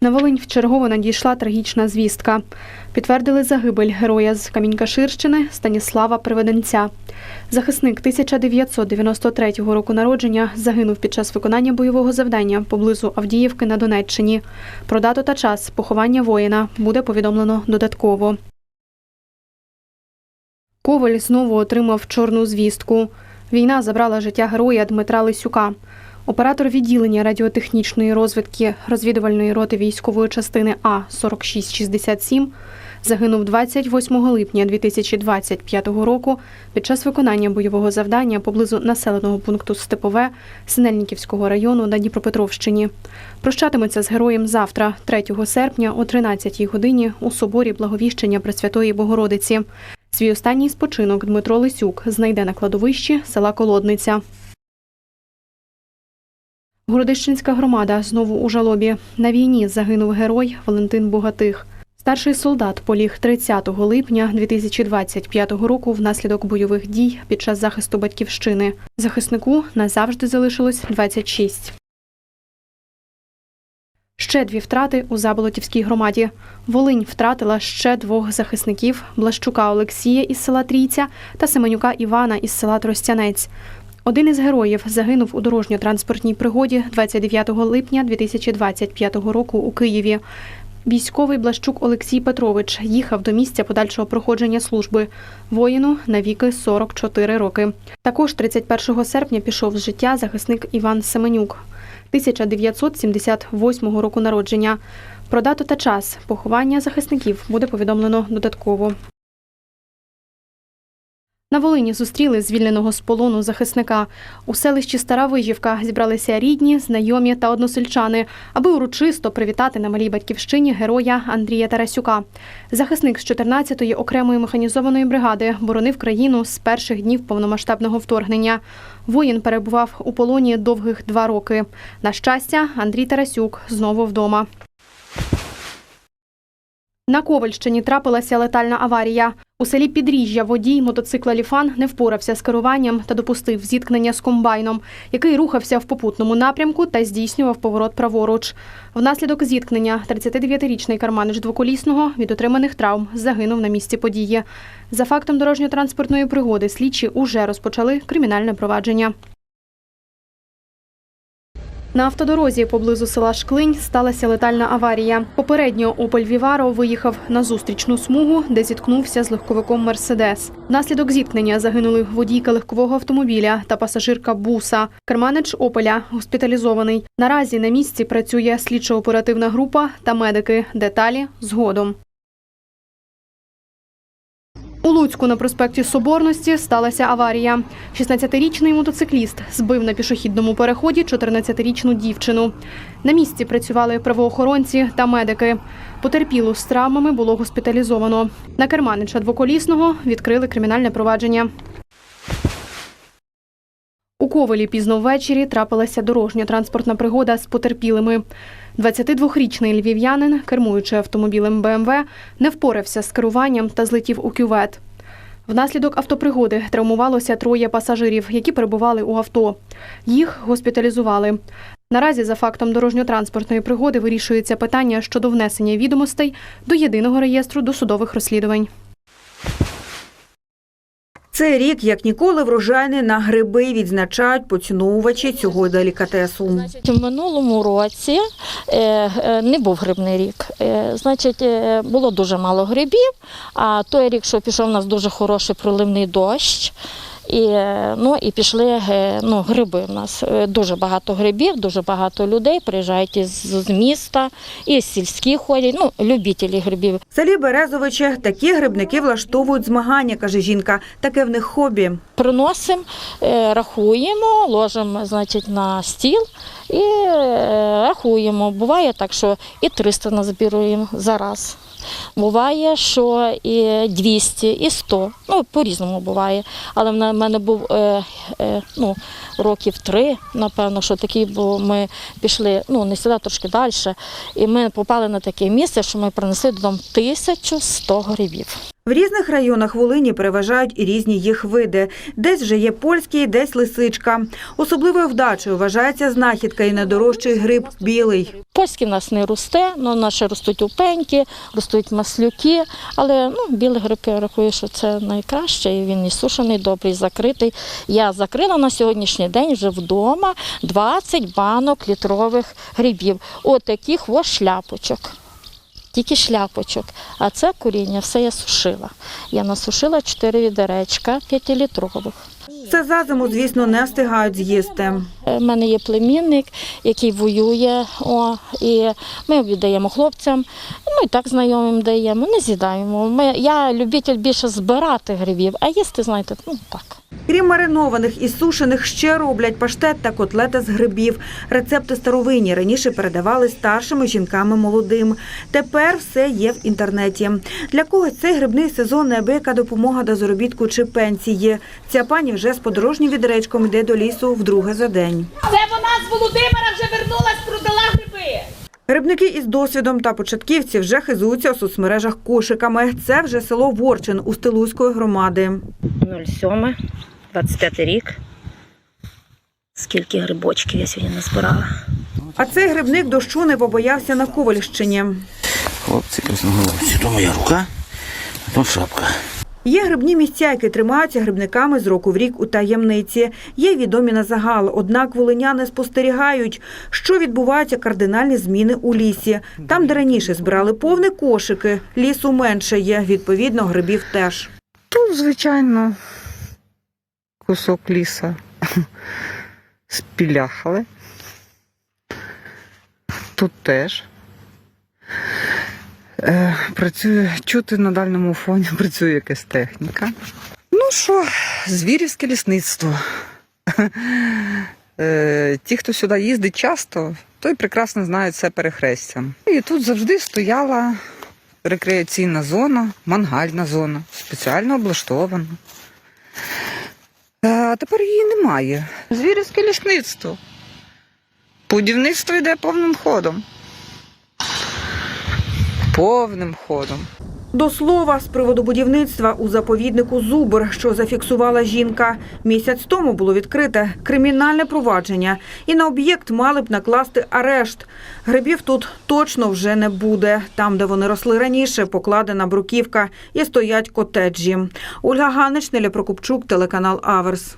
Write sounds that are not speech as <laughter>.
На Волинь вчергово надійшла трагічна звістка. Підтвердили загибель героя з Камінькаширщини Станіслава Приведенця. Захисник 1993 року народження загинув під час виконання бойового завдання поблизу Авдіївки на Донеччині. Про дату та час поховання воїна буде повідомлено додатково. Коваль знову отримав чорну звістку. Війна забрала життя героя Дмитра Лисюка. Оператор відділення радіотехнічної розвідки розвідувальної роти військової частини А 4667 загинув 28 липня 2025 року під час виконання бойового завдання поблизу населеного пункту Степове Синельниківського району на Дніпропетровщині. Прощатиметься з героєм завтра, 3 серпня, о 13 годині у соборі Благовіщення Пресвятої Богородиці. Свій останній спочинок Дмитро Лисюк знайде на кладовищі села Колодниця. Городищенська громада знову у жалобі. На війні загинув герой Валентин Богатих. Старший солдат поліг 30 липня 2025 року внаслідок бойових дій під час захисту батьківщини. Захиснику назавжди залишилось 26. Ще дві втрати у Заболотівській громаді. Волинь втратила ще двох захисників Блащука Олексія із села Трійця та Семенюка Івана із села Тростянець. Один із героїв загинув у дорожньо-транспортній пригоді 29 липня 2025 року у Києві. Військовий Блащук Олексій Петрович їхав до місця подальшого проходження служби. Воїну на віки 44 роки. Також 31 серпня пішов з життя захисник Іван Семенюк. 1978 року народження. Про дату та час поховання захисників буде повідомлено додатково. На Волині зустріли звільненого з полону захисника. У селищі Стара Вижівка зібралися рідні, знайомі та односельчани, аби урочисто привітати на малій батьківщині героя Андрія Тарасюка. Захисник з 14-ї окремої механізованої бригади боронив країну з перших днів повномасштабного вторгнення. Воїн перебував у полоні довгих два роки. На щастя, Андрій Тарасюк знову вдома. На Ковальщині трапилася летальна аварія. У селі Підріжжя водій мотоцикла Ліфан не впорався з керуванням та допустив зіткнення з комбайном, який рухався в попутному напрямку та здійснював поворот праворуч. Внаслідок зіткнення 39-річний карманич двоколісного від отриманих травм загинув на місці події. За фактом дорожньо-транспортної пригоди слідчі уже розпочали кримінальне провадження. На автодорозі поблизу села Шклинь сталася летальна аварія. Попередньо Опель Віваро виїхав на зустрічну смугу, де зіткнувся з легковиком Мерседес. Внаслідок зіткнення загинули водійка легкового автомобіля та пасажирка буса. Керманич Опеля госпіталізований. Наразі на місці працює слідчо-оперативна група та медики. Деталі згодом. У Луцьку на проспекті Соборності сталася аварія. 16-річний мотоцикліст збив на пішохідному переході 14-річну дівчину. На місці працювали правоохоронці та медики. Потерпілу з травмами було госпіталізовано. На керманича двоколісного відкрили кримінальне провадження. Ковелі пізно ввечері трапилася дорожньо-транспортна пригода з потерпілими. 22-річний львів'янин, кермуючи автомобілем БМВ, не впорався з керуванням та злетів у кювет. Внаслідок автопригоди травмувалося троє пасажирів, які перебували у авто. Їх госпіталізували. Наразі за фактом дорожньо-транспортної пригоди вирішується питання щодо внесення відомостей до єдиного реєстру досудових розслідувань. Цей рік, як ніколи, врожайний на гриби відзначають поціновувачі цього делікатесу. В минулому році е, е, не був грибний рік. Е, значить, було дуже мало грибів, а той рік, що пішов, у нас дуже хороший проливний дощ. І, е, ну, і пішли е, ну, гриби в нас. Е, Дуже багато грибів, дуже багато людей приїжджають із з міста, і з сільські ходять, ну, любителі грибів. В селі Березовиче такі грибники влаштовують змагання, каже жінка. Таке в них хобі. Приносимо, рахуємо, ложимо значить, на стіл і рахуємо. Буває так, що і 300 назбіруємо за раз. Буває, що і 200, і 100. Ну, по-різному буває. Але в мене був е, е, ну, років три, напевно, що такий, бо ми пішли ну, не сюди, трошки далі. І ми попали на таке місце, що ми принесли додому 1100 грибів. В різних районах Волині переважають і різні їх види. Десь вже є польський, десь лисичка. Особливою вдачею вважається знахідка і найдорожчий гриб білий. Польський в нас не росте, але нас ще ростуть упеньки, ростуть маслюки. Але ну, білий гриб я рахую, що це найкраще. І він і сушений, добрий, закритий. Я закрила на сьогоднішній день вже вдома 20 банок літрових грибів. Отаких ось шляпочок. Тільки шляпочок. А це коріння все я сушила. Я насушила 4 відеречка 5-літрових. Це за зиму, звісно, не встигають з'їсти. У Е, мене є племінник, який воює, о, і ми віддаємо хлопцям, ну і так знайомим даємо, не з'їдаємо. Ми, я любитель більше збирати грибів, а їсти, знаєте, ну так. Крім маринованих і сушених, ще роблять паштет та котлети з грибів. Рецепти старовинні раніше передавали старшими жінками молодим. Тепер все є в інтернеті. Для когось цей грибний сезон неабияка допомога до заробітку чи пенсії. Ця пані вже з подорожнім відречком йде до лісу вдруге за день. Це вона з Володимира вже вернулась, продала гриби. Грибники із досвідом та початківці вже хизуються у соцмережах кошиками. Це вже село Ворчин у Стилузької громади. 07, 25 рік. Скільки грибочків я сьогодні назбирала. А цей грибник дощу не побоявся на Ковальщині. Хлопці красноголовці. То моя рука, а то шапка. Є грибні місця, які тримаються грибниками з року в рік у таємниці. Є відомі на загал. Однак волиняни спостерігають, що відбуваються кардинальні зміни у лісі. Там, де раніше збирали повні кошики, лісу менше є. Відповідно, грибів теж. Тут, звичайно, кусок ліса <laughs> спіляхали. Тут теж. Е, працює, чути на дальньому фоні <laughs> працює якась техніка. Ну що, звірівське лісництво. <laughs> Е, ті, хто сюди їздить часто, той прекрасно знає це перехрестя. І тут завжди стояла рекреаційна зона, мангальна зона, спеціально облаштована. А тепер її немає. Звірівське лісництво. Будівництво йде повним ходом. Повним ходом. До слова, з приводу будівництва у заповіднику Зубр, що зафіксувала жінка. Місяць тому було відкрите кримінальне провадження, і на об'єкт мали б накласти арешт. Грибів тут точно вже не буде. Там, де вони росли раніше, покладена бруківка і стоять котеджі. Ольга Ганич, Неля Прокопчук, телеканал Аверс.